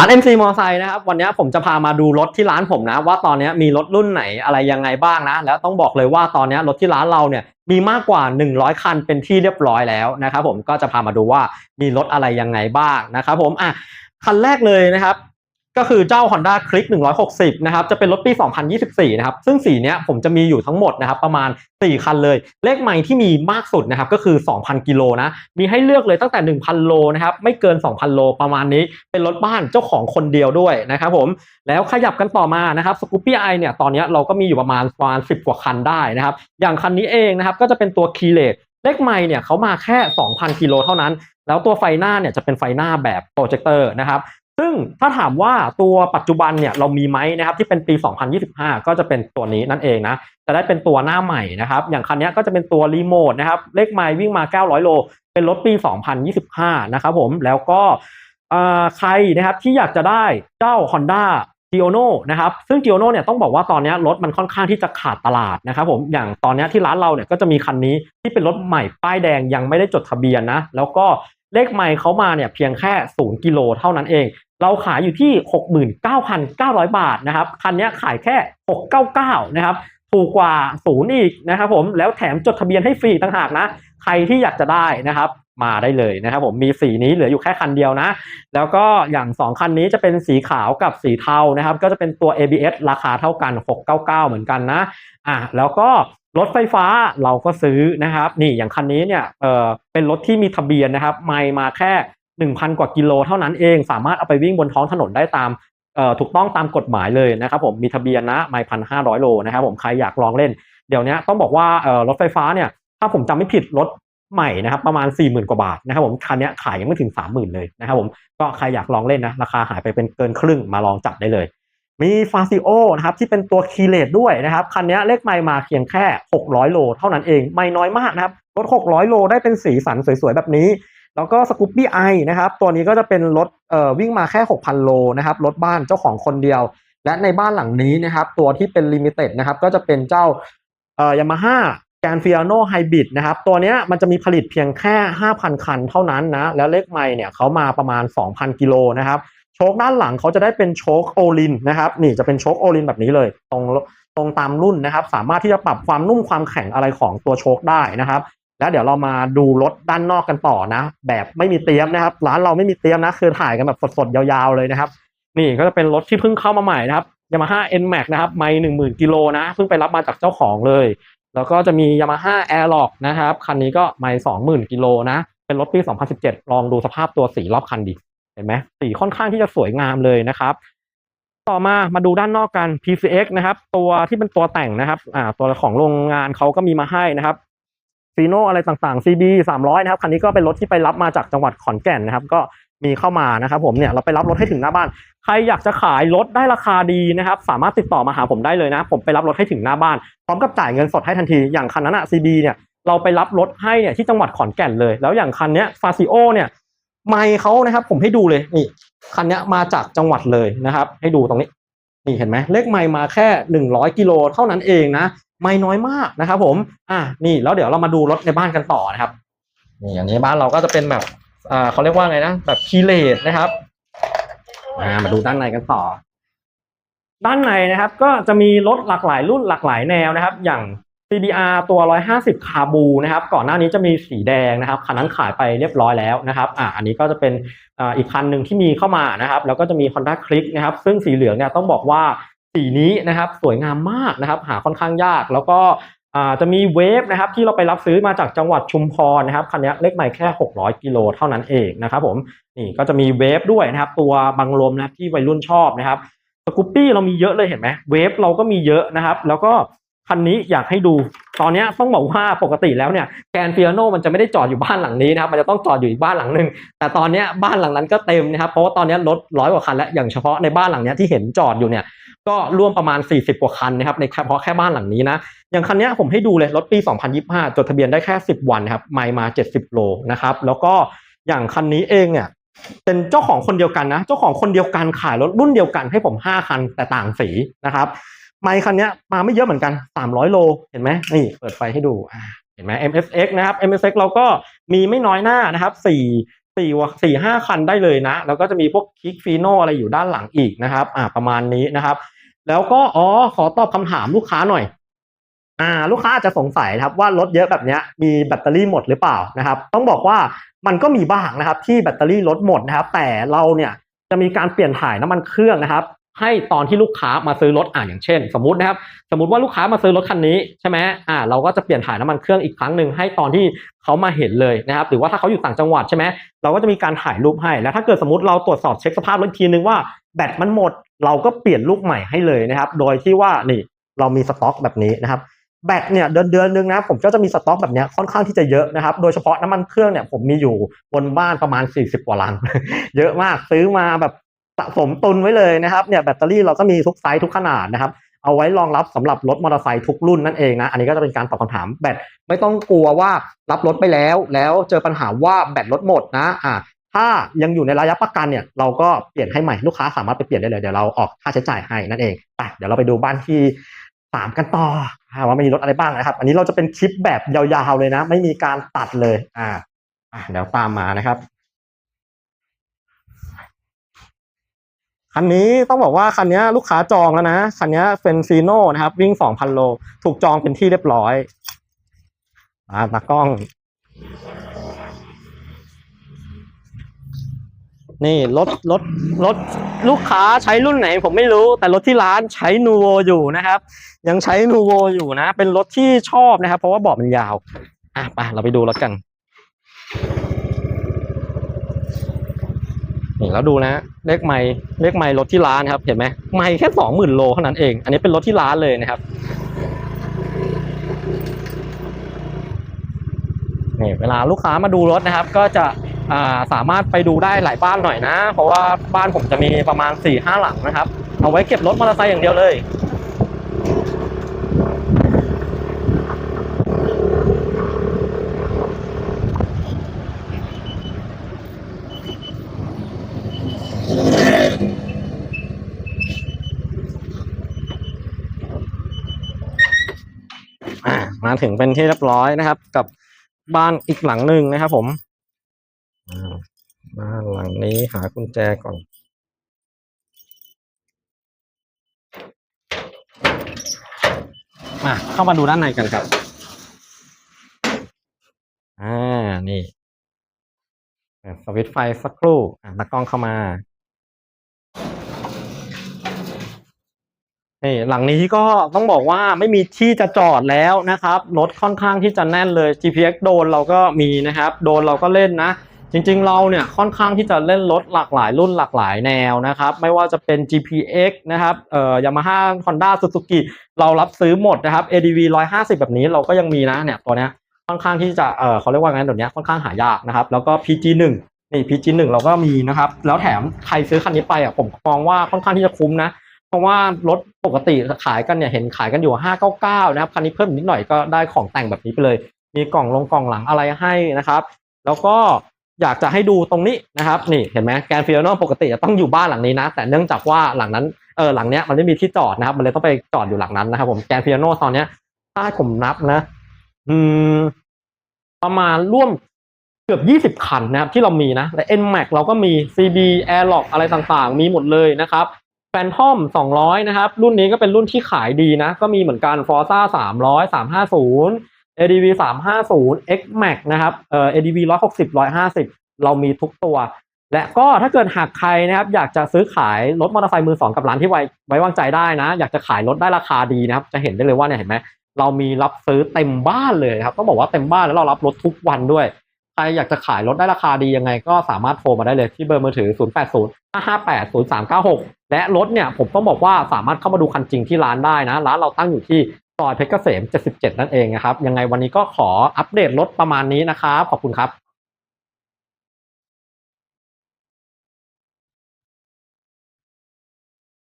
ร้าน MC มอไซค์นะครับวันนี้ผมจะพามาดูรถที่ร้านผมนะ ว่าตอนนี้มีรถรุ่นไหนอะไรยังไงบ้างนะ แล้วต้องบอกเลยว่าตอนนี้รถที่ร้านเราเนี่ยมีมากกว่า 100 คันเป็นที่เรียบร้อยแล้วนะครับผมก็จะพามาดูว่ามีรถอะไรยังไงบ้างนะครับผมอะคันแรกเลยนะครับ ก็คือเจ้า Honda Click 160 นะครับ จะเป็นรถปี 2024 นะครับ ซึ่งสีเนี้ยผมจะมีอยู่ทั้งหมดนะครับ ประมาณ 4 คันเลย เลขไมล์ที่มีมากสุดนะครับ ก็คือ 2,000 กิโลนะ มีให้เลือกเลยตั้งแต่ 1,000 โลนะครับ ไม่เกิน 2,000 โลประมาณนี้ เป็นรถบ้านเจ้าของคนเดียวด้วยนะครับผม แล้วขยับกันต่อมานะครับ Scoopy i เนี่ย ตอนนี้เราก็มีอยู่ประมาณประมาณ 10 กว่าคันได้นะครับ อย่างคันนี้เองนะครับ ก็จะเป็นตัว k e y l e t เลขไมล์เนี่ยเขามาแค่ 2,000 กิโลเท่านั้น แล้วตัวไฟหน้าเนี่ยจะเป็นไฟหน้าแบบโปรเจคเตอร์นะครับ ซึ่งถ้าถามว่าตัวปัจจุบันเนี่ยเรามีไหมนะครับที่เป็นปี 2025 ก็จะเป็นตัวนี้นั่นเองนะจะได้เป็นตัวหน้าใหม่นะครับอย่างคันนี้ก็จะเป็นตัวรีโมทนะครับเลขไมล์วิ่งมา 900 โล เป็นรถปี 2025 นะครับผมแล้วก็ใครนะครับที่อยากจะได้เจ้า Honda g i o n o นะครับซึ่ง g i o n o เนี่ยต้องบอกว่าตอนนี้รถมันค่อนข้างที่จะขาดตลาดนะครับผมอย่างตอนนี้ที่ร้านเราเนี่ยก็จะมีคันนี้ที่เป็นรถใหม่ป้ายแดงยังไม่ได้จดทะเบียนนะแล้วก็ เลขไมล์เขามาเนี่ยเพียงแค่ 0กิโลเท่านั้นเอง เราขายอยู่ที่ 69,900 บาทนะครับ คันนี้ขายแค่ 699 นะครับ ถูกกว่าศูนย์อีกนะครับผม แล้วแถมจดทะเบียนให้ฟรีต่างหากนะ ใครที่อยากจะได้นะครับมาได้เลยนะครับผมมีสีนี้เหลืออยู่แค่คันเดียวนะ แล้วก็อย่าง 2 คันนี้จะเป็นสีขาวกับสีเทานะครับ ก็จะเป็นตัว ABS ราคาเท่ากัน 699 เหมือนกันนะอะแล้วก็ รถไฟฟ้าเราก็ซื้อนะครับ นี่อย่างคันนี้เนี่ยเออเป็นรถที่มีทะเบียนนะครับ ไม่มาแค่ 1,000 กว่ากิโลเท่านั้นเอง สามารถเอาไปวิ่งบนท้องถนนได้ตามถูกต้องตามกฎหมายเลยนะครับผมมีทะเบียนนะไม่พันห้าร้อยโลนะครับผมใครอยากลองเล่น เดี๋ยวนี้ต้องบอกว่ารถไฟฟ้าเนี่ยถ้าผมจำไม่ผิดรถใหม่นะครับประมาณ 4 0,000 กว่าบาทนะครับผมคันนี้ขายยังไม่ถึง 30,000 เลยนะครับผมก็ใครอยากลองเล่นนะราคาหายไปเป็นเกินครึ่งมาลองจับได้เลย มีฟาซิโอนะครับที่เป็นตัวคีเลตด้วยนะครับ คันนี้เลขไม่มาเพียงแค่ 600 โล เท่านั้นเองไม่น้อยมากนะครับ รถ 600 โลได้เป็นสีสันสวยๆ แบบนี้ แล้วก็สกูปปี้ไอนะครับตัวนี้ก็จะเป็นรถเอ่อวิ่งมาแค่ 6,000 โลนะครับรถบ้านเจ้าของคนเดียว และในบ้านหลังนี้นะครับตัวที่เป็นลิมิเต็ดนะครับก็จะเป็นเจ้าเอ่อยามาฮ่าแกนฟิอาโนไฮบริดนะครับตัวนี้มันจะมีผลิตเพียงแค่ 5,000 คันเท่านั้นนะแล้วเลขไม่เนี่ยเขามาประมาณ 2,000 กิโลนะครับ ชคด้านหลังเขาจะได้เป็นโชคโอลินนะครับนี่จะเป็นโชคโอลินแบบนี้เลย ตรงตรงตามรุ่นนะครับ สามารถที่จะปรับความนุ่มความแข็งอะไรของตัวโชคได้นะครับ แล้วเดี๋ยวเรามาดูรถด้านนอกกันต่อนะ แบบไม่มีเตรียมนะครับ ร้านเราไม่มีเตรียมนะ คือถ่ายกันแบบสดๆยาวๆเลยนะครับ นี่ก็จะเป็นรถที่เพิ่งเข้ามาใหม่นะครับ Yamaha NMAX นะครับไม่หนึ่งหมื่นกิโลนะเพิ่งไปรับมาจากเจ้าของเลย แล้วก็จะมี Yamaha Airlock นะครับคันนี้ก็ไม่สองหมื่นกิโลนะเป็นรถปี 2017 ลองดูสภาพตัวสีรอบคันดิ เห็นไหมสีค่อนข้างที่จะสวยงามเลยนะครับ ต่อมามาดูด้านนอกกัน PCX นะครับ ตัวที่เป็นตัวแต่งนะครับอ่าตัวของโรงงานเขาก็มีมาให้นะครับฟีโนอะไรต่างๆ CB 300 นะครับคันนี้ก็เป็นรถที่ไปรับมาจากจังหวัดขอนแก่นนะครับ ก็มีเข้ามานะครับผมเนี่ยเราไปรับรถให้ถึงหน้าบ้าน ใครอยากจะขายรถได้ราคาดีนะครับ สามารถติดต่อมาหาผมได้เลยนะ ผมไปรับรถให้ถึงหน้าบ้าน พร้อมกับจ่ายเงินสดให้ทันทีอย่างคันนั้นอะ CB เนี่ยเราไปรับรถให้เนี่ยที่จังหวัดขอนแก่นเลย แล้วอย่างคันเนี้ยฟาซิโอเนี่ย ไมค์เขานะครับ ผมให้ดูเลยนี่คันเนี้ยมาจากจังหวัดเลยนะครับ ให้ดูตรงนี้นี่เห็นไหมเลขไมค์มาแค่หนึ่งร้อยกิโลเท่านั้นเองนะไม่น้อยมากนะครับ ผม อะนี่แล้วเดี๋ยวเรามาดูรถในบ้านกันต่อนะครับนี่อย่างนี้บ้านเราก็จะเป็นแบบอ่าเขาเรียกว่าไงนะแบบคีเลตนะครับอ่ามาดูด้านในกันต่อ ด้านในนะครับ ก็จะมีรถหลากหลายรุ่นหลากหลายแนวนะครับ อย่าง CBR ตัว 150 คาบูนะครับ ก่อนหน้านี้จะมีสีแดงนะครับ คันนั้นขายไปเรียบร้อยแล้วนะครับ อ่า อันนี้ก็จะเป็นอ่าอีกคันหนึ่งที่มีเข้ามานะครับ แล้วก็จะมี Honda Click นะครับ ซึ่งสีเหลืองเนี่ยต้องบอกว่าสีนี้นะครับสวยงามมากนะครับ หาค่อนข้างยาก แล้วก็อ่าจะมีเวฟนะครับที่เราไปรับซื้อมาจากจังหวัดชุมพรนะครับ คันนี้เลขไมล์แค่ 600 กิโลเท่านั้นเองนะครับผม นี่ก็จะมีเวฟด้วยนะครับ ตัวบังลมนะครับที่วัยรุ่นชอบนะครับสกูปปี้เรามีเยอะเลยเห็นไหมเวฟเราก็มีเยอะนะครับ แล้วก็ คันนี้อยากให้ดู ตอนนี้ต้องบอกว่าปกติแล้วเนี่ยแกนฟิอโนมันจะไม่ได้จอดอยู่บ้านหลังนี้นะครับ มันจะต้องจอดอยู่อีกบ้านหลังหนึ่งแต่ตอนนี้บ้านหลังนั้นก็เต็มนะครับ เพราะว่าตอนนี้รถร้อยกว่าคันแล้ว อย่างเฉพาะในบ้านหลังนี้ที่เห็นจอดอยู่เนี่ย ก็ร่วมประมาณ 40 กว่าคันนะครับ ในเฉพาะแค่บ้านหลังนี้นะ อย่างคันนี้ผมให้ดูเลย รถปี 2025 จดทะเบียนได้แค่ 10 วันครับ ไม่มา 70 โลนะครับ แล้วก็อย่างคันนี้เองเนี่ยเป็นเจ้าของคนเดียวกันนะ เจ้าของคนเดียวกันขายรถรุ่นเดียวกันให้ผม 5 คันแต่ต่างสีนะครับ ไมค์คันนี้มาไม่เยอะเหมือนกัน 300 โล เห็นไหมนี่เปิดไฟให้ดูเห็นไหม MSX นะครับ MSX เราก็มีไม่น้อยหน้านะครับ4สี่วะสี่ห้าคันได้เลยนะ แล้วก็จะมีพวกคิกฟีโนอะไรอยู่ด้านหลังอีกนะครับ อ่าประมาณนี้นะครับ แล้วก็อ๋อขอตอบคำถามลูกค้าหน่อย อ่า ลูกค้าอาจจะสงสัยนะครับว่ารถเยอะแบบนี้มีแบตเตอรี่หมดหรือเปล่านะครับ ต้องบอกว่ามันก็มีบ้างนะครับ ที่แบตเตอรี่ลดหมดนะครับ แต่เราเนี่ยจะมีการเปลี่ยนถ่ายน้ำมันเครื่องนะครับ ให้ตอนที่ลูกค้ามาซื้อรถอ่าอย่างเช่น สมมตินะครับ สมมติว่าลูกค้ามาซื้อรถคันนี้ใช่ไหมอ่าเราก็จะเปลี่ยนถ่ายน้ำมันเครื่องอีกครั้งหนึ่งให้ตอนที่เขามาเห็นเลยนะครับ หรือว่าถ้าเขาอยู่ต่างจังหวัดใช่ไหมเราก็จะมีการถ่ายรูปให้ แล้วถ้าเกิดสมมติเราตรวจสอบเช็คสภาพรถทีนึงว่าแบตมันหมด เราก็เปลี่ยนลูกใหม่ให้เลยนะครับ โดยที่ว่านี่เรามีสต็อกแบบนี้นะครับแบตเนี่ยเดือนเดือนนึงนะผมก็จะมีสต็อกแบบนี้ค่อนข้างที่จะเยอะนะครับ โดยเฉพาะน้ำมันเครื่องเนี่ยผมมีอยู่บนบ้านประมาณ 40 กว่าลัง เยอะมากซื้อมาแบบ สะสมตุนไว้เลยนะครับเนี่ยแบตเตอรี่เราก็มีทุกไซส์ทุกขนาดนะครับเอาไว้รองรับสำหรับรถมอเตอร์ไซค์ทุกรุ่นนั่นเองนะ อันนี้ก็จะเป็นการตอบคำถามแบตไม่ต้องกลัวว่ารับรถไปแล้ว แล้วเจอปัญหาว่าแบตรถหมดนะอ่าถ้ายังอยู่ในระยะประกันเนี่ยเราก็เปลี่ยนให้ใหม่ลูกค้าสามารถไปเปลี่ยนได้เลยเดี๋ยวเราออกค่าใช้จ่ายให้นั่นเองไปเดี๋ยวเราไปดูบ้านที่สามกันต่อว่ามีรถอะไรบ้างนะครับ อันนี้เราจะเป็นคลิปแบบยาวๆเลยนะ ไม่มีการตัดเลยอ่าเดี๋ยวตามมานะครับ คันนี้ต้องบอกว่าคันนี้ลูกค้าจองแล้วนะ คันนี้เป็นฟีโน่นะครับ วิ่ง2,000โล ถูกจองเป็นที่เรียบร้อยอ่าตากล้อง นี่รถรถรถลูกค้าใช้รุ่นไหน ผมไม่รู้ แต่รถที่ร้านใช้นูโวอยู่นะครับ ยังใช้นูโวอยู่นะ เป็นรถที่ชอบนะครับ เพราะว่าเบาะมันยาว อะไปเราไปดูรถกัน นี่ แล้วดูนะเลขไมล์เลขไมล์รถที่ร้านครับ เห็นไหมไมล์แค่สองหมื่นโลเท่านั้นเอง อันนี้เป็นรถที่ร้านเลยนะครับนี่เวลาลูกค้ามาดูรถนะครับ ก็จะาสามารถไปดูได้หลายบ้านหน่อยนะ เพราะว่าบ้านผมจะมีประมาณ4ี่ห้าหลังนะครับ เอาไว้เก็บรถมอเตอร์ไซค์อย่างเดียวเลย อ่า มาถึงเป็นที่เรียบร้อยนะครับ กับบ้านอีกหลังหนึ่งนะครับผมอ่าบ้านหลังนี้หากุญแจก่อน มาเข้ามาดูด้านในกันครับ อ่า นี่เปิดสวิตช์ไฟสักครู่อะตากล้องเข้ามา นี่หลังนี้ก็ต้องบอกว่าไม่มีที่จะจอดแล้วนะครับ รถค่อนข้างที่จะแน่นเลย GPX โดนเราก็มีนะครับ โดนเราก็เล่นนะ จริงๆเราเนี่ยค่อนข้างที่จะเล่นรถหลากหลายรุ่นหลากหลายแนวนะครับ ไม่ว่าจะเป็น GPX นะครับเอ่อยามาฮ่าฮอนด้าซูซูกิเรารับซื้อหมดนะครับ ADV 150 แบบนี้เราก็ยังมีนะเนี่ยตัวเนี้ยค่อนข้างที่จะเออเขาเรียกว่าไงเดี๋ยวนี้ยค่อนข้างหายากนะครับ แล้วก็ PG1 นี่ PG1 เราก็มีนะครับ แล้วแถมใครซื้อคันนี้ไปอะผมมองว่าค่อนข้างที่จะคุ้มนะ เพราะว่ารถปกติขายกันเนี่ยเห็นขายกันอยู่ 599 นะครับ คันนี้เพิ่มนิดหน่อยก็ได้ของแต่งแบบนี้ไปเลย มีกล่องลงกล่องหลังอะไรให้นะครับ แล้วก็อยากจะให้ดูตรงนี้นะครับ นี่เห็นไหมแกนฟิโนปกติจะต้องอยู่บ้านหลังนี้นะ แต่เนื่องจากว่าหลังนั้นเออหลังเนี้ยมันไม่มีที่จอดนะครับ มันเลยต้องไปจอดอยู่หลังนั้นนะครับ ผมแกนฟิโนตอนเนี้ยถ้าให้ผมนับนะ อืม ประมาณร่วมเกือบ 20 คันนะครับ ที่เรามีนะและ NMAX เราก็มี CB Airlock อะไรต่างๆ มีหมดเลยนะครับ แฟนทอม200 นะครับ รุ่นนี้ก็เป็นรุ่นที่ขายดีนะ ก็มีเหมือนกัน Forza 300 350 ADV 350 X Max นะครับ เอ่อ ADV 160 150 เรามีทุกตัว และก็ถ้าเกิดหากใครนะครับ อยากจะซื้อขายรถมอเตอร์ไซค์มือสองกับร้านที่ไว้ไว้วางใจได้นะ อยากจะขายรถได้ราคาดีนะครับ จะเห็นได้เลยว่าเนี่ยเห็นไหม เรามีรับซื้อเต็มบ้านเลยครับ ต้องบอกว่าเต็มบ้านแล้วเรารับรถทุกวันด้วย ใครอยากจะขายรถได้ราคาดียังไง ก็สามารถโทรมาได้เลยที่เบอร์มือถือ 080 558 0396 และรถเนี่ยผมต้องบอกว่าสามารถเข้ามาดูคันจริงที่ร้านได้นะ ร้านเราตั้งอยู่ที่ซอยเพชรเกษม 77 นั่นเองนะครับ ยังไงวันนี้ก็ขออัปเดตรถประมาณนี้นะครับ ขอบคุณครับ